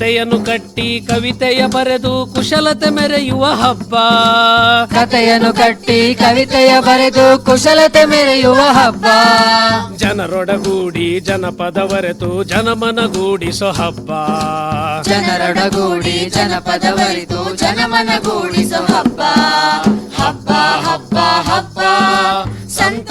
ಕತೆಯನ್ನು ಕಟ್ಟಿ ಕವಿತೆಯ ಬರೆದು ಕುಶಲತೆ ಮೆರೆಯುವ ಹಬ್ಬ. ಕಥೆಯನ್ನು ಕಟ್ಟಿ ಕವಿತೆಯ ಬರೆದು ಕುಶಲತೆ ಮೆರೆಯುವ ಹಬ್ಬ. ಜನರೊಡಗೂಡಿ ಜನಪದವರೆತು ಜನಮನಗೂಡಿಸೋ ಹಬ್ಬ. ಜನರೊಡಗೂಡಿ ಜನಪದವರಿತು ಜನಮನಗೂಡಿಸೋ ಹಬ್ಬ. ಹಬ್ಬ ಹಬ್ಬ.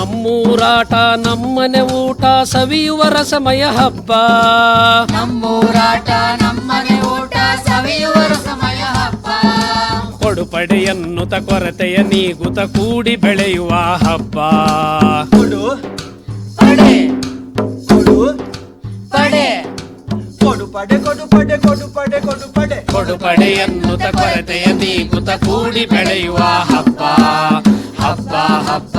ನಮ್ಮೂರಾಟ ನಮ್ಮನೆ ಊಟ ಸವಿಯುವ ರಸಮಯ ಹಬ್ಬ. ನಮ್ಮೂರಾಟ ನಮ್ಮನೆ ಊಟ ಸವಿಯುವ ರಸಮಯ ಹಬ್ಬ. ಕೊಡುಪಡೆಯನ್ನುತ ಕೊರತೆಯ ನೀಗುತ ಕೂಡಿ ಬೆಳೆಯುವ ಹಬ್ಬ. ಕೊಡು ಪಡೆ ಕೊಡು ಪಡೆ. ಕೊಡು ಪಡೆ ಕೊಡು ಪಡೆ ಕೊಡು ಪಡೆ ಕೊಡು ಪಡೆ. ಕೊಡುಪಡೆಯನ್ನುತ ಕೊರತೆಯ ನೀಗುತ ಕೂಡಿ ಬೆಳೆಯುವ ಹಬ್ಬ. ಹಬ್ಬ ಹಬ್ಬ ಹಬ್ಬ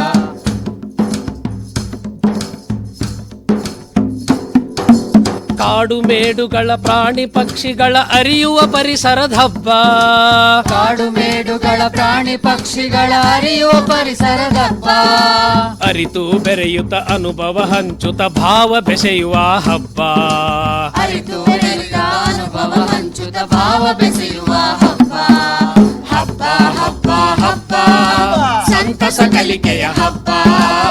ಕಾಡು ಮೇಡುಗಳ ಪ್ರಾಣಿ ಪಕ್ಷಿಗಳ ಅರಿಯುವ ಪರಿಸರದ ಹಬ್ಬ. ಕಾಡು ಮೇಡುಗಳ ಪ್ರಾಣಿ ಪಕ್ಷಿಗಳ ಅರಿಯುವ ಪರಿಸರದ ಹಬ್ಬ. ಅರಿತು ಬೆರೆಯುತ ಅನುಭವ ಹಂಚುತ ಭಾವ ಬೆಸೆಯುವ ಹಬ್ಬ. ಅರಿತು ಬೆರೆಯುತ ಅನುಭವ ಹಂಚುತ ಭಾವ ಬೆಸೆಯುವ ಹಬ್ಬ. ಹಬ್ಬ ಹಬ್ಬ ಹಬ್ಬ. ಸಂತಸ ಕಲಿಕೆಯ ಹಬ್ಬ ಹಬ್ಬ.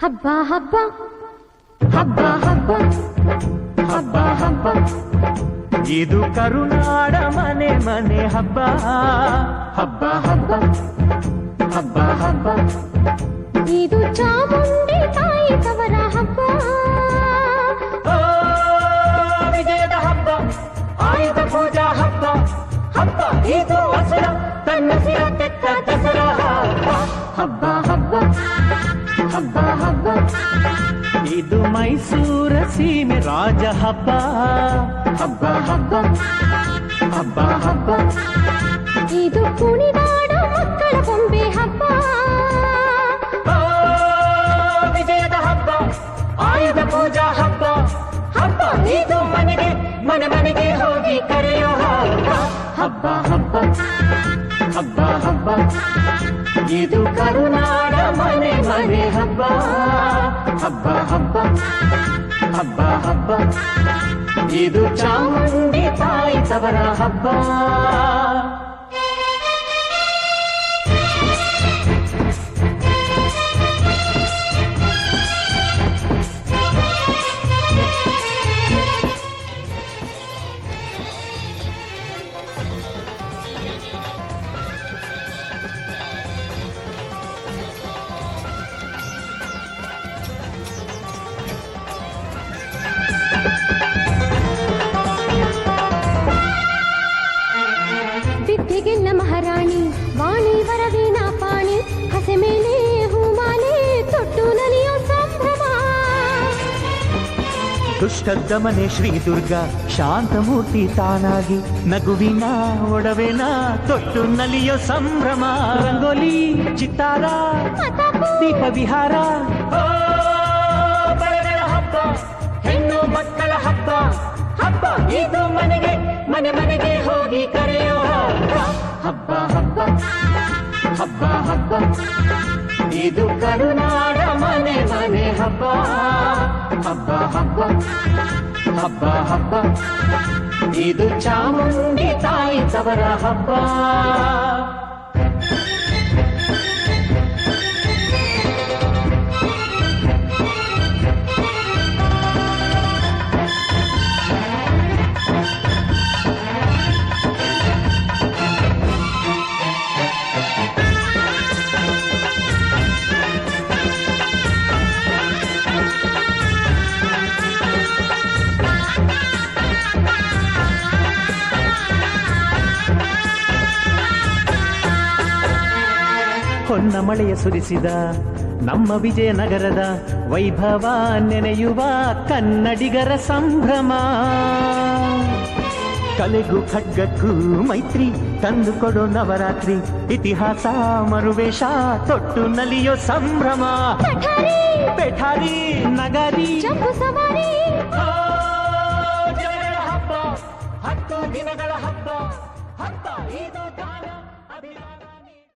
ಹಬ್ಬ ಹಬ್ಬ. ಹಬ್ಬ ಹಬ್ಬ. ಹಬ್ಬ ಹಬ್ಬ. ಇದು ಕರುನಾಡ ಮನೆ ಮನೆ ಹಬ್ಬ. ಹಬ್ಬ ಹಬ್ಬ. ಹಬ್ಬ ಹಬ್ಬ. ಇದು ಚಾಮುಂಡಿ ತಾಯಿ ಕವರ ಹಬ್ಬ. ವಿಜಯದ ಹಬ್ಬ. ಆಯುಧ ಪೂಜಾ ಹಬ್ಬ. ಹಬ್ಬ ಇದು ಹಸುರ ತನ್ನ ಸಿರ ತೆತ್ತ ದಸರಾ ಹಬ್ಬ. ಹಬ್ಬ ಇದು ಮೈಸೂರ ಸೀಮೆ ರಾಜ ಹಬ್ಬ. ಹಬ್ಬ ಹಬ್ಬ. ಹಬ್ಬ ಹಬ್ಬ. ಇದು ಕುಣಿದಾಡ ಮಕ್ಕಳ ಬೊಂಬೆ ಹಬ್ಬ. ವಿಜಯದ ಹಬ್ಬ ಆಯುಧ ಪೂಜಾ ಹಬ್ಬ. ಹಬ್ಬ ಇದು ಮನೆಗೆ ಮನೆ ಮನೆಗೆ ಹೋಗಿ ಕರೆಯೋ ಹಬ್ಬ ಹಬ್ಬ ಹಬ್ಬ. ಹಬ್ಬ ಹಬ್ಬ. ಇದು ಕರುನಾಡ ಮನೆ ಮನೆ ಹಬ್ಬ. ಹಬ್ಬ ಹಬ್ಬ. ಹಬ್ಬ ಹಬ್ಬ. ಇದು ಚಾಮುಂಡಿ ತಾಯಿ ತವರ ಹಬ್ಬ. ದುಷ್ಟ ದಮನೆ ಶ್ರೀ ದುರ್ಗಾ ಶಾಂತಮೂರ್ತಿ ತಾನಾಗಿ ನಗುವಿನ ಒಡವೆನ ತೊಟ್ಟು ನಲಿಯೋ ಸಂಭ್ರಮ. ರಂಗೋಲಿ ಚಿತ್ತಾರ ದೀಪ ವಿಹಾರ. ಹಬ್ಬ ಹೆಣ್ಣು ಮಕ್ಕಳ ಹಬ್ಬ ಹಬ್ಬ. ಇದು ಮನೆಗೆ ಮನೆ ಮನೆಗೆ ಹೋಗಿ ಕರೆಯೋ ಹಬ್ಬ. ಹಬ್ಬ ಹಬ್ಬ. ಹಬ್ಬ ಹಬ್ಬ. ಇದು ಕರುನಾಡ ಮನೆ ಮನೆ ಹಬ್ಬ. ಹಬ್ಬ ಹಬ್ಬ. ಹಬ್ಬ ಹಬ್ಬ. ಇದು ಚಾಮುಂಡಿ ತಾಯಿ ತವರ ಹಬ್ಬ. ಹೊನ್ನ ಮಳೆಯ ಸುರಿಸಿದ ನಮ್ಮ ವಿಜಯನಗರದ ವೈಭವ ನೆನೆಯುವ ಕನ್ನಡಿಗರ ಸಂಭ್ರಮ. ಕಲೆಗೂ ಖಡ್ಗಕ್ಕೂ ಮೈತ್ರಿ ತಂದು ಕೊಡೋ ನವರಾತ್ರಿ ಇತಿಹಾಸ ಮರುವೇಷ ತೊಟ್ಟು ನಲಿಯೋ ಸಂಭ್ರಮ. ಪೆಠಾರಿ! ನಗರಿ! ಜಂಬೂ ಸವಾರಿ! ಹಬ್ಬ ಹತ್ತು ದಿನಗಳ ಹಬ್ಬ ಹಬ್ಬ